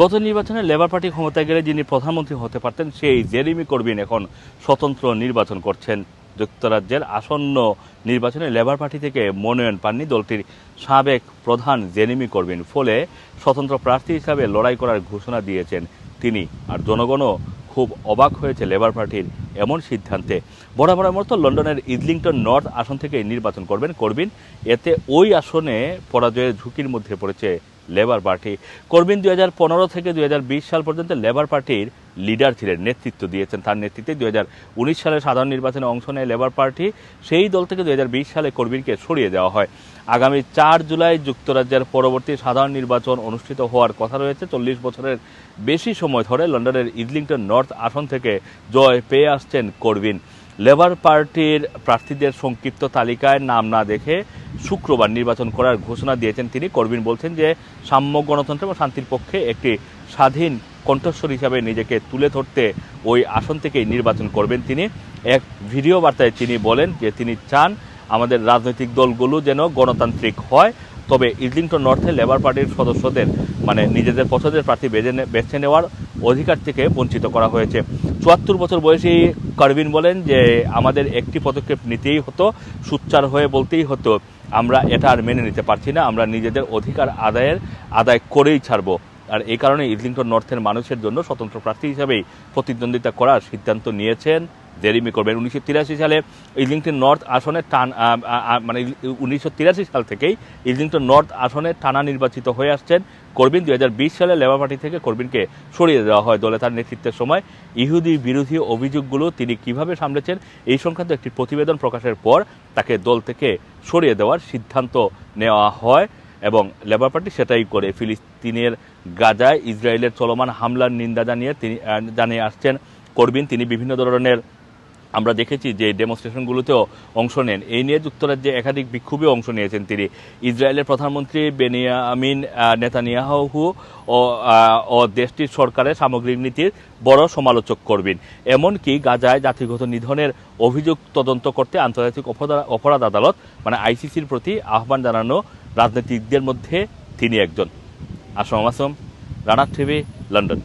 গত নির্বাচনে labour party ক্ষমতায় গেলে যিনি প্রধানমন্ত্রী হতে পারতেন, সেই জেরিমি করবিন এখন স্বতন্ত্র নির্বাচন করছেন। যুক্তরাজ্যের আসন্ন নির্বাচনে লেবার পার্টি থেকে মনোনয়ন পাননি দলটির সাবেক প্রধান জেরিমি করবিন। ফলে স্বতন্ত্র প্রার্থী হিসাবে লড়াই করার ঘোষণা দিয়েছেন তিনি। আর জনগণও খুব অবাক হয়েছে লেবার পার্টির এমন সিদ্ধান্তে। বরাবরের মতো লন্ডনের ইদলিংটন নর্থ আসন থেকে নির্বাচন করবেন করবিন। এতে ওই আসনে পরাজয়ের ঝুঁকির মধ্যে পড়েছে লেবার পার্টি করবিন দুই হাজার পনেরো থেকে দুই হাজার বিশ সাল পর্যন্ত লেবার পার্টির লিডার ছিলেন, নেতৃত্ব দিয়েছেন তার নেতৃত্বে। দুই হাজার উনিশ সালে সাধারণ নির্বাচনে অংশ নেয় লেবার পার্টি সেই দল থেকে দুই হাজার বিশ সালে করবিনকে সরিয়ে দেওয়া হয়। আগামী চার জুলাই যুক্তরাজ্যের পরবর্তী সাধারণ নির্বাচন অনুষ্ঠিত হওয়ার কথা রয়েছে। চল্লিশ বছরের বেশি সময় ধরে লন্ডনের ইদলিংটন নর্থ আসন থেকে জয় পেয়ে আসছেন করবিন লেবার পার্টির প্রার্থীদের সংক্ষিপ্ত তালিকায় নাম না দেখে শুক্রবার নির্বাচন করার ঘোষণা দিয়েছেন তিনি। করবিন বলছেন যে, সাম্য গণতন্ত্র এবং শান্তির পক্ষে একটি স্বাধীন কণ্ঠস্বর হিসাবে নিজেকে তুলে ধরতে ওই আসন থেকেই নির্বাচন করবেন তিনি। এক ভিডিও বার্তায় তিনি বলেন যে, তিনি চান আমাদের রাজনৈতিক দলগুলো যেন গণতান্ত্রিক হয়, তবে ইডলিংটন নর্থে লেবার পার্টির সদস্যদের মানে নিজেদের পছন্দের প্রার্থী বেছে বেছে নেওয়ার অধিকার থেকে বঞ্চিত করা হয়েছে। চুয়াত্তর বছর বয়সী করবিন বলেন যে, আমাদের একটি পদক্ষেপ নিতেই হতো সুচ্চার হয়ে বলতেই হতো, আমরা এটা আর মেনে নিতে পারছি না, আমরা নিজেদের অধিকার আদায়ের, আদায় করেই ছাড়ব। আর এই কারণে ইডলিংটন নর্থের মানুষের জন্য স্বতন্ত্র প্রার্থী হিসাবেই প্রতিদ্বন্দ্বিতা করার সিদ্ধান্ত নিয়েছেন জেরিমি করবেন। উনিশশো তিরাশি সালে ইডলিংটন নর্থ আসনে টান মানে উনিশশো তিরাশি সাল থেকেই ইডলিংটন নর্থ আসনে টানা নির্বাচিত হয়ে আসছেন। করবিন দুই সালে লেবার পার্টি থেকে করবিনকে সরিয়ে দেওয়া হয় দলে তার নেতৃত্বের সময়। ইহুদি বিরোধী অভিযোগগুলো তিনি কীভাবে সামলেছেন এই সংক্রান্ত একটি প্রতিবেদন প্রকাশের পর তাকে দল থেকে সরিয়ে দেওয়ার সিদ্ধান্ত নেওয়া হয় এবং লেবার পার্টি সেটাই করে। ফিলিস্তিনের গাজায় ইসরায়েলের চলমান হামলার নিন্দা জানিয়ে তিনি জানিয়ে আসছেন। করবিন, তিনি বিভিন্ন ধরনের আমরা দেখেছি যে ডেমনস্ট্রেশনগুলোতেও অংশ নেন। এই নিয়ে যুক্তরাজ্যে একাধিক বিক্ষোভে অংশ নিয়েছেন তিনি। ইসরায়েলের প্রধানমন্ত্রী বেনিয়ামিন নেতানিয়াহু ও দেশটির সরকারের সামগ্রিক নীতির বড় সমালোচক করবেন। এমনকি গাজায় জাতিগত নিধনের অভিযোগ তদন্ত করতে আন্তর্জাতিক অপরাধ আদালত মানে আইসিসির প্রতি আহ্বান জানানো রাজনীতিকদের মধ্যে তিনি একজন। Assam Assam Rana TV, London.